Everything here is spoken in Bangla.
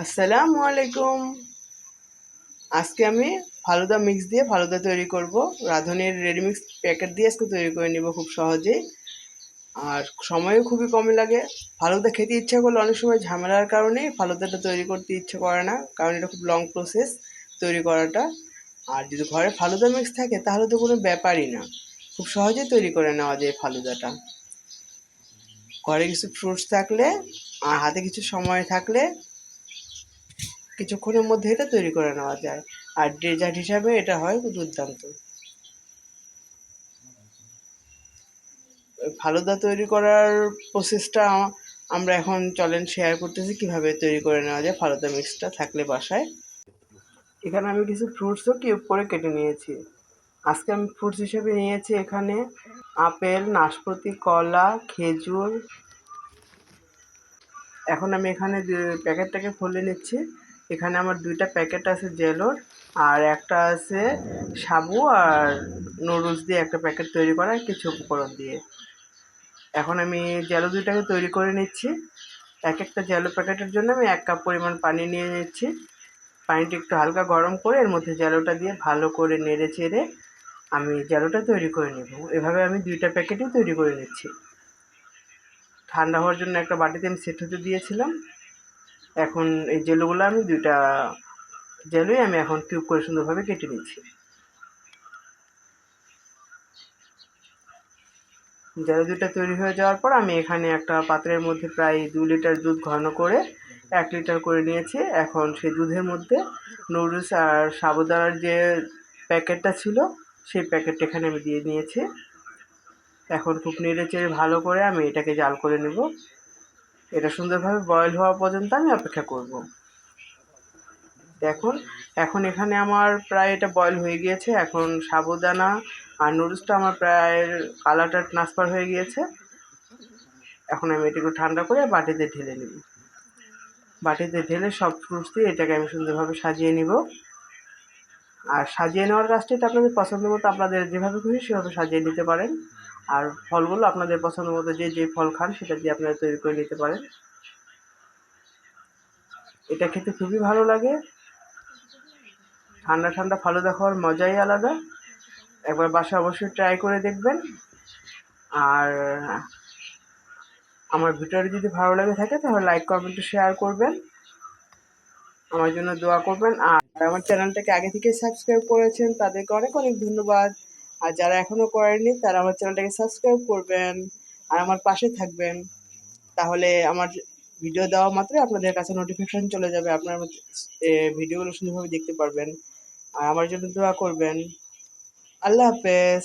আসসালামু আলাইকুম। আজকে আমি ফালুদা মিক্স দিয়ে ফালুদা তৈরি করব। রাঁধুনির রেডিমিক্স প্যাকেট দিয়ে আজকে তৈরি করে নিব খুব সহজেই। আর সময়ও খুবই কম লাগে। ফালুদা খেতে ইচ্ছা করলে অনেক সময় ঝামেলার কারণে ফালুদাটা তৈরি করতে ইচ্ছে করে না, কারণ এটা খুব লং প্রসেস তৈরি করাটা। আর যদি ঘরে ফালুদা মিক্স থাকে, তাহলে তো কোনো ব্যাপারই না। খুব সহজেই তৈরি করে নেওয়া যায় ফালুদাটা। ঘরে কিছু ফ্রুটস থাকলে আর হাতে কিছু সময় থাকলে কিছুক্ষণের মধ্যে এটা তৈরি করে নেওয়া যায়। আর ডেজার্ট হিসাবে এটা হয় দুর্দান্ত। ফালুদা তৈরি করার প্রসেসটা আমরা এখন চলেন শেয়ার করতেছি কীভাবে তৈরি করে নেওয়া যায় ফালুদা মিক্সটা থাকলে বাসায়। এখানে আমি কিছু ফ্রুটসও কিউব করে কেটে নিয়েছি। আজকে আমি ফ্রুটস হিসেবে নিয়েছি এখানে আপেল, নাশপাতি, কলা, খেজুর। এখন আমি এখানে প্যাকেটটাকে খুলে নিচ্ছি। এখানে আমার দুইটা প্যাকেট আছে জেলোর, আর একটা আছে সাবু আর নুডলস দিয়ে একটা প্যাকেট তৈরি করা, কিছু উপকরণ দিয়ে। এখন আমি জেলো দুইটাকে তৈরি করে নিচ্ছি। এক একটা জেলো প্যাকেটের জন্য আমি এক কাপ পরিমাণ পানি নিয়ে নিচ্ছি। পানিটা একটু হালকা গরম করে এর মধ্যে জেলোটা দিয়ে ভালো করে নেড়ে চেড়ে আমি জেলোটা তৈরি করে নেব। এভাবে আমি দুইটা প্যাকেটই তৈরি করে নিচ্ছি। ঠান্ডা হওয়ার জন্য একটা বাটিতে আমি সেট হতে দিয়েছিলাম। এখন এই জেলুগুলো আমি দুইটা জেলুই আমি এখন কিউব করে সুন্দরভাবে কেটে নিচ্ছি জেলো দুটা তৈরি হয়ে যাওয়ার পর আমি এখানে একটা পাত্রের মধ্যে প্রায় দু লিটার দুধ ঘন করে এক লিটার করে নিয়েছি। এখন সেই দুধের মধ্যে নুডলস আর সাবুদানার যে প্যাকেটটা ছিল, সেই প্যাকেটটা এখানে আমি দিয়ে নিয়েছি। এখন খুব নেড়ে চেড়ে ভালো করে আমি এটাকে জাল করে নেব। এটা সুন্দরভাবে বয়েল হওয়া পর্যন্ত আমি অপেক্ষা করব। দেখুন, এখন এখানে আমার প্রায় এটা বয়েল হয়ে গিয়েছে। এখন সাবুদানা আর নুডলসটা আমার প্রায় কালারটা ট্রান্সফার হয়ে গিয়েছে। এখন আমি এটাকে ঠান্ডা করে বাটিতে ঢেলে নিব। বাটিতে ঢেলে সব ফ্রুটস দিয়ে এটাকে আমি সুন্দরভাবে সাজিয়ে নিব। আর সাজিয়ে নেওয়ার কাজটা আপনাদের পছন্দ মতো আপনাদের যেভাবে খুশি সেভাবে সাজিয়ে নিতে পারেন। আর ফলগুলো আপনাদের পছন্দ মতো যে যে ফল খান, সেটা দিয়ে আপনারা তৈরি করে নিতে পারেন। এটা খেতে খুবই ভালো লাগে। ঠান্ডা ঠান্ডা ফালুদা খাওয়ার মজাই আলাদা। একবার বাসা অবশ্যই ট্রাই করে দেখবেন। আর আমার ভিডিওটি যদি ভালো লাগে থাকে, তাহলে লাইক কমেন্ট শেয়ার করবেন। আমার জন্য দোয়া করবেন। আর আমার চ্যানেলটাকে আগে থেকে সাবস্ক্রাইব করেছেন, তাদেরকে অনেক অনেক ধন্যবাদ। আর যারা এখনও করেননি, তারা আমার চ্যানেলটাকে সাবস্ক্রাইব করবেন আর আমার পাশে থাকবেন। তাহলে আমার ভিডিও দেওয়া মাত্রই আপনাদের কাছে নোটিফিকেশান চলে যাবে, আপনার ভিডিওগুলো সুন্দরভাবে দেখতে পারবেন। আর আমার জন্য দোয়া করবেন। আল্লাহ হাফেজ।